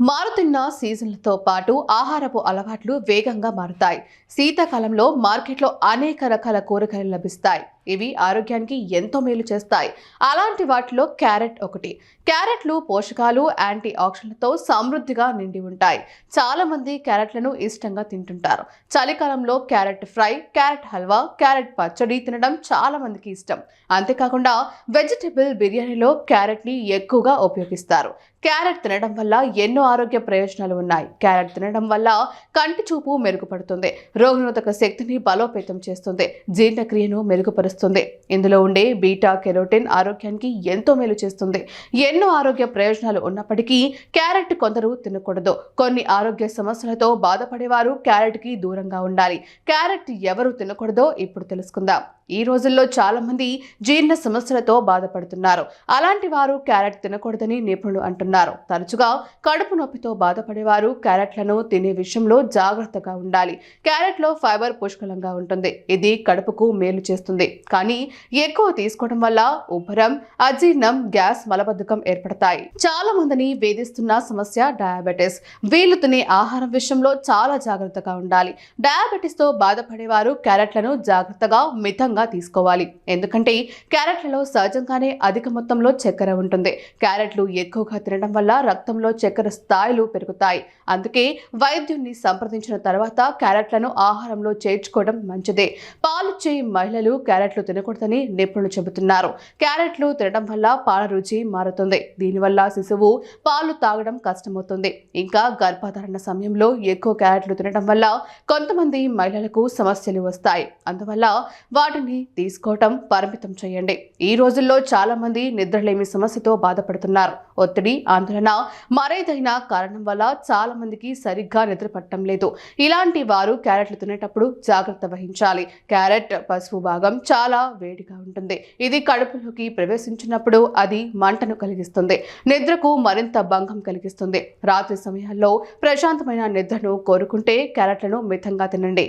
మారుతున్న సీజన్లతో పాటు ఆహారపు అలవాట్లు వేగంగా మారుతాయి. శీతాకాలంలో మార్కెట్లో అనేక రకాల కూరగాయలు లభిస్తాయి. ఇవి ఆరోగ్యానికి ఎంతో మేలు చేస్తాయి. అలాంటి వాటిలో క్యారెట్ ఒకటి. క్యారెట్లు పోషకాలు యాంటీ ఆక్సిడెంట్లతో సమృద్ధిగా నిండి ఉంటాయి. చాలా మంది క్యారెట్లను ఇష్టంగా తింటుంటారు. చలికాలంలో carrot fry carrot halwa carrot పచ్చడి తినడం చాలా మందికి ఇష్టం. అంతేకాకుండా వెజిటబుల్ బిర్యానీలో క్యారెట్ని ఎక్కువగా ఉపయోగిస్తారు. క్యారెట్ తినడం వల్ల ఎన్నో ఆరోగ్య ప్రయోజనాలు ఉన్నాయి. క్యారెట్ తినడం వల్ల కంటి చూపు మెరుగుపడుతుంది. రోగనిరోధక శక్తిని బలోపేతం చేస్తుంది. జీర్ణక్రియను మెరుగుపరుస్తుంది. ఇందులో ఉండే బీటా కెరోటిన్ ఆరోగ్యానికి ఎంతో మేలు చేస్తుంది. ఎన్నో ఆరోగ్య ప్రయోజనాలు ఉన్నప్పటికీ క్యారెట్ కొందరు తినకూడదు. కొన్ని ఆరోగ్య సమస్యలతో బాధపడేవారు క్యారెట్కి దూరంగా ఉండాలి. క్యారెట్ ఎవరు తినకూడదో ఇప్పుడు తెలుసుకుందాం. ఈ రోజుల్లో చాలా మంది జీర్ణ సమస్యలతో బాధపడుతున్నారు. అలాంటి వారు క్యారెట్ తినకూడదని నిపుణులు అంటున్నారు. తరచుగా కడుపు నొప్పితో బాధపడేవారు. క్యారెట్లను తినే విషయంలో జాగ్రత్తగా ఉండాలి. క్యారెట్లో ఫైబర్ పుష్కలంగా ఉంటుంది. ఇది కడుపుకు మేలు చేస్తుంది. కానీ ఎక్కువ తీసుకోవడం వల్ల ఉబ్బరం అజీర్ణం గ్యాస్ మలబద్ధకం ఏర్పడతాయి. చాలా మందిని వేధిస్తున్న సమస్య డయాబెటిస్. వీళ్ళు తినే ఆహారం విషయంలో చాలా జాగ్రత్తగా ఉండాలి. డయాబెటిస్తో బాధపడేవారు క్యారెట్లను జాగ్రత్తగా మితంగా తీసుకోవాలి. ఎందుకంటే క్యారెట్లలో సహజంగానే అధిక మొత్తంలో చక్కెర ఉంటుంది. క్యారెట్లు ఎక్కువగా తినడం వల్ల రక్తంలో చక్కెర స్థాయిలు పెరుగుతాయి. అందుకే వైద్యున్ని సంప్రదించిన తర్వాత క్యారెట్లను ఆహారంలో చేర్చుకోవడం మంచిదే. పాలిచ్చే మహిళలు క్యారెట్లు తినకూడదని నిపుణులు చెబుతున్నారు. క్యారెట్లు తినడం వల్ల పాల రుచి మారుతుంది. దీనివల్ల శిశువు పాలు తాగడం కష్టమవుతుంది. ఇంకా గర్భధారణ సమయంలో ఎక్కువ క్యారెట్లు తినడం వల్ల కొంతమంది మహిళలకు సమస్యలు వస్తాయి. అందువల్ల వాటిని తీసుకోవటం పరిమితం చేయండి. ఈ రోజుల్లో చాలా మంది నిద్రలేమి సమస్యతో బాధపడుతున్నారు. ఒత్తిడి ఆందోళన మరేదైనా కారణం వల్ల చాలా మందికి సరిగ్గా నిద్ర పట్టడం లేదు. ఇలాంటి వారు క్యారెట్లు తినేటప్పుడు జాగ్రత్త వహించాలి. క్యారెట్ పసుపు భాగం చాలా వేడిగా ఉంటుంది. ఇది కడుపులోకి ప్రవేశించినప్పుడు అది మంటను కలిగిస్తుంది. నిద్రకు మరింత భంగం కలిగిస్తుంది. రాత్రి సమయాల్లో ప్రశాంతమైన నిద్రను కోరుకుంటే క్యారెట్లను మితంగా తినండి.